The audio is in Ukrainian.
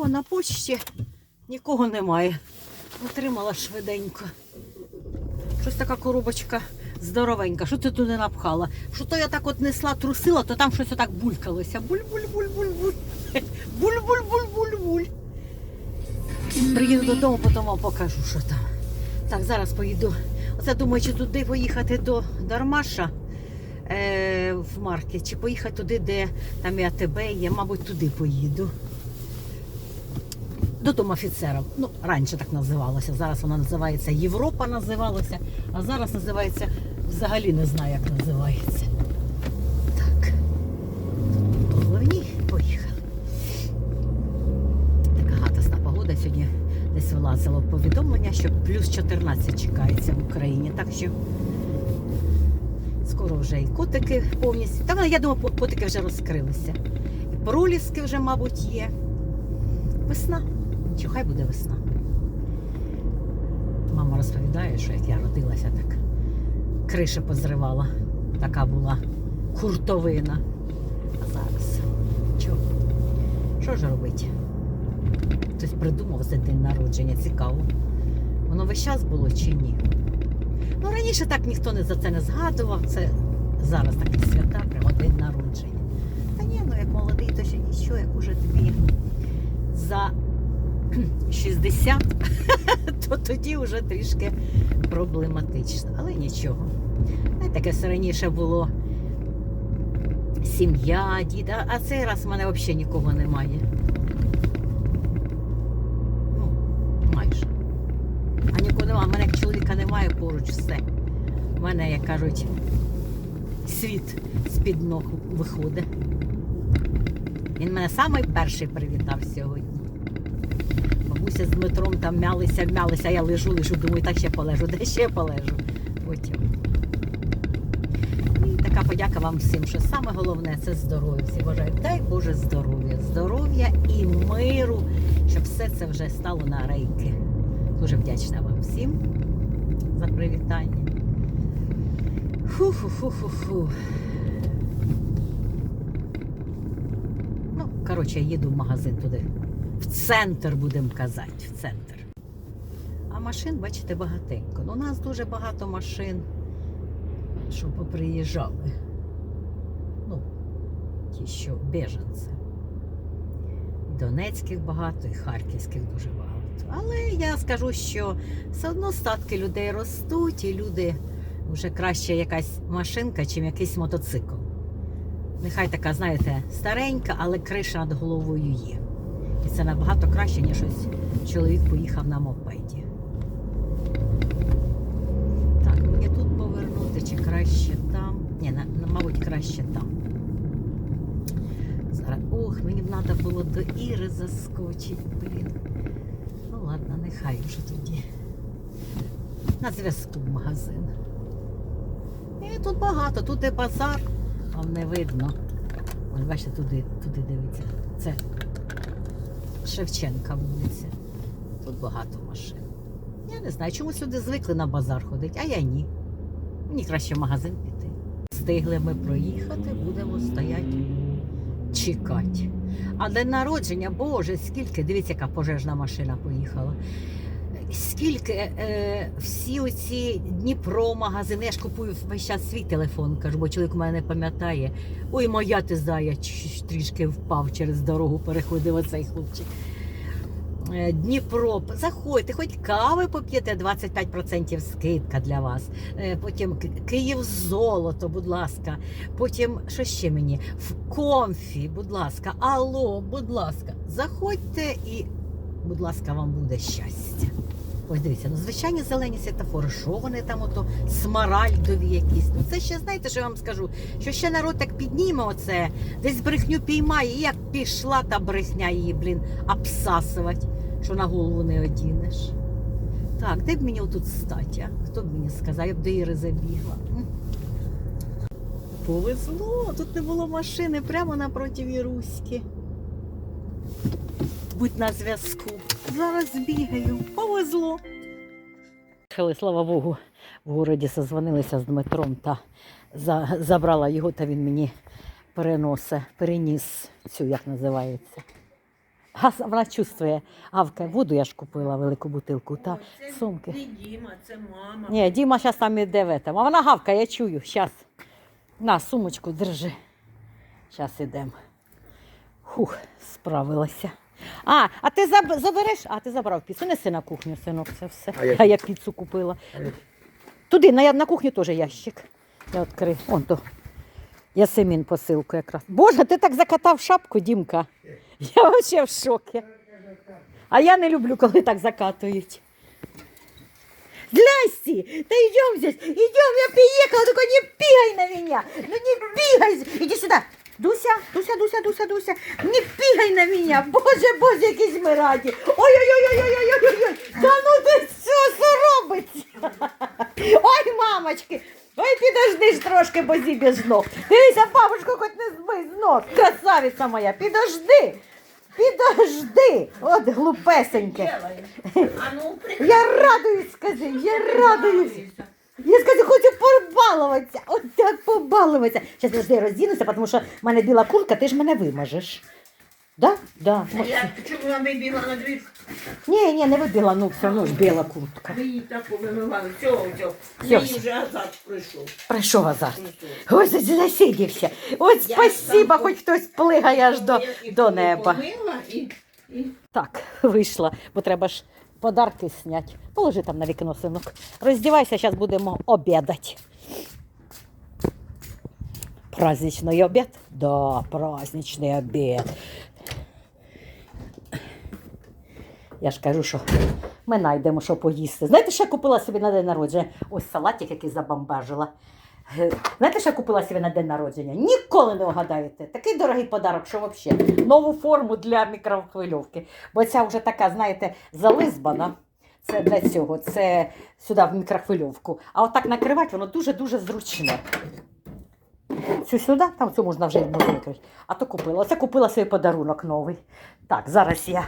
О, на почті нікого немає. Отримала швиденько. Щось така коробочка здоровенька. Що ти туди напхала? Що то я так от несла, трусила, то там щось отак булькалося. Буль-буль-буль-буль-буль. Буль-буль-буль-буль-буль. Приїду додому, потім вам покажу, що там. Так, зараз поїду. Оце думаю, чи туди поїхати до Дармаша е, в маркет, чи поїхати туди, де там і АТБ є, мабуть, туди поїду. До дому офіцера. Ну, раніше так називалося. Зараз вона називається Європа називалася, а зараз називається взагалі не знаю, як називається. Так. Головні поїхали. Така гатасна погода сьогодні десь вилазило повідомлення, що плюс 14 чекається в Україні. Так що скоро вже і котики повністю. Та я думаю, котики вже розкрилися. І проліски вже, мабуть, є. Весна. Чи хай буде весна. Мама розповідає, що як я родилася, так криша позривала. Така була хуртовина. А зараз чого? Що ж робити? Хтось придумав за день народження, цікаво. Воно весь час було чи ні? Ну, раніше так ніхто не за це не згадував. Це зараз такі свята, прямо день народження. Та ні, ну як молодий, то ще нічого, як уже тобі за 60, то тоді вже трішки проблематично. Але нічого. Таке все раніше було сім'я, діти, а- цей раз в мене взагалі нікого немає. Ну, майже. А нікого немає. У мене як чоловіка немає поруч все. У мене, як кажуть, світ з-під ног виходить. Він мене самий перший привітав сьогодні. Бабуся з Дмитром там мялися, мялися, а я лежу, лежу, думаю, так ще полежу, де ще полежу. Потім. І така подяка вам всім, що саме головне це здоров'я. Всі бажаю, дай Боже здоров'я, здоров'я і миру, щоб все це вже стало на рейки. Дуже вдячна вам всім за привітання. Фу-фу-фу-фу-фу. Ну, коротше, я їду в магазин туди. В центр, будемо казати, в центр. А машин, бачите, багатенько. Ну, у нас дуже багато машин, що поприїжджали. Ну, ті, що біженці. Донецьких багато, і харківських дуже багато. Але я скажу, що все одно статки людей ростуть, і люди вже краще якась машинка, чим якийсь мотоцикл. Нехай така, знаєте, старенька, але криша над головою є. І це набагато краще, ніж ось чоловік поїхав на мопеді. Так, мені тут повернути чи краще там. Ні, мабуть, краще там. Зараз. Ох, мені б треба було до Іри заскочити, блін. Ну ладно, нехай вже тоді. На зв'язку в магазин. І тут багато, тут і базар, вам не видно. Ось бачите, туди, туди дивіться. Це Шевченка вулиця. Тут багато машин. Я не знаю, чому сюди звикли на базар ходити, а я ні. Мені краще в магазин піти. Встигли ми проїхати, будемо стояти, чекати. А день народження, боже, скільки, дивіться, яка пожежна машина поїхала. Скільки е, всі оці Дніпро магазини, я ж купую весь час свій телефон, кажу, бо чоловік у мене не пам'ятає. Ой, моя ти зая, трішки впав через дорогу, переходив оцей хлопчик. Е, Дніпро, заходьте, хоч кави поп'єте, 25% скидка для вас. Е, Потім Київ золото, будь ласка. Потім що ще мені? В комфі, будь ласка, алло, будь ласка, заходьте і, будь ласка, вам буде щастя. Ось дивіться, ну звичайні зелені світофори, що вони там ото смаральдові якісь. Ну це ще знаєте, що я вам скажу? Що ще народ так підніме оце, десь брехню піймає, і як пішла та брехня її, блін, обсасувати, що на голову не одінеш. Так, де б мені отут стати, а? Хто б мені сказав, я б до Іри забігла. Повезло, тут не було машини прямо напроти Віруськи. Будь на зв'язку. Зараз бігаю. Повезло. Слава Богу, в городі созвонилися з Дмитром та за, забрала його, та він мені переносить, переніс цю, як називається. Газ, вона чувствує. Гавка, воду я ж купила велику бутилку та Це сумки. не Діма, це мама. Ні, Діма зараз там іде в этом. А вона гавка, я чую. Щас. На, сумочку держи. Зараз ідемо. Хух, справилася. А, а ти заб- забереш? А, ти забрав піцу. Неси на кухню, синок, це все. А я- А я піцу купила. Туди, на, на кухню теж ящик. Я відкрив. Он то. Ясемін посилку якраз. Боже, ти так закатав шапку, Дімка. Я взагалі в шокі. А я не люблю, коли так закатують. Здрасте, да идем здесь, идем, я приехала, только не пигай на меня, ну не пигай, иди сюда. Дуся, Дуся, Дуся, Дуся, Дуся, не пигай на меня, боже, боже, якісь ми раді. Ой-ой-ой-ой-ой-ой-ой, да ну ти що, робиться? Ой, мамочки, ой, підожди ж трошки, бо зіб'єш з ног. Дивися, бабушку, хоч не збий з ног. Красавиця моя, підожди, підожди, от глупесеньке. Ну. Я радуюсь, скажи, я радуюсь. Я скажу, хочу побалуватися. От так побалуватися. Зараз я роздінуся, тому що в мене біла куртка, ти ж мене вимажеш. Да? Да. А я чому вона вибігла на двір? Ні, ні, не вибіла, ну все одно ж біла куртка. Ви її так повимивали. Все, все. Всьо, Мені всьо. вже азарт прийшов. Прийшов азарт. Ось ось засидівся. От Я спасіба, сам хоч хтось плигає аж до, Я і до неба. помила, і, і Так, вийшла, бо треба ж подарки зняти. Положи там на вікно, синок. Роздівайся, зараз будемо обідати. Праздничний обід? Да, праздничний обід. Я ж кажу, що ми знайдемо, що поїсти. Знаєте, що я купила собі на день народження? Ось салатик, який забамбажила. Знаєте, що я купила собі на день народження? Ніколи не вгадаєте. Такий дорогий подарок, що взагалі. Нову форму для мікрохвильовки. Бо ця вже така, знаєте, зализбана. Це для цього, це сюди в мікрохвильовку. А отак накривати воно дуже-дуже зручне. Цю сюди, там цю можна вже можна викрити. А то купила. Оце купила свій подарунок новий. Так, зараз я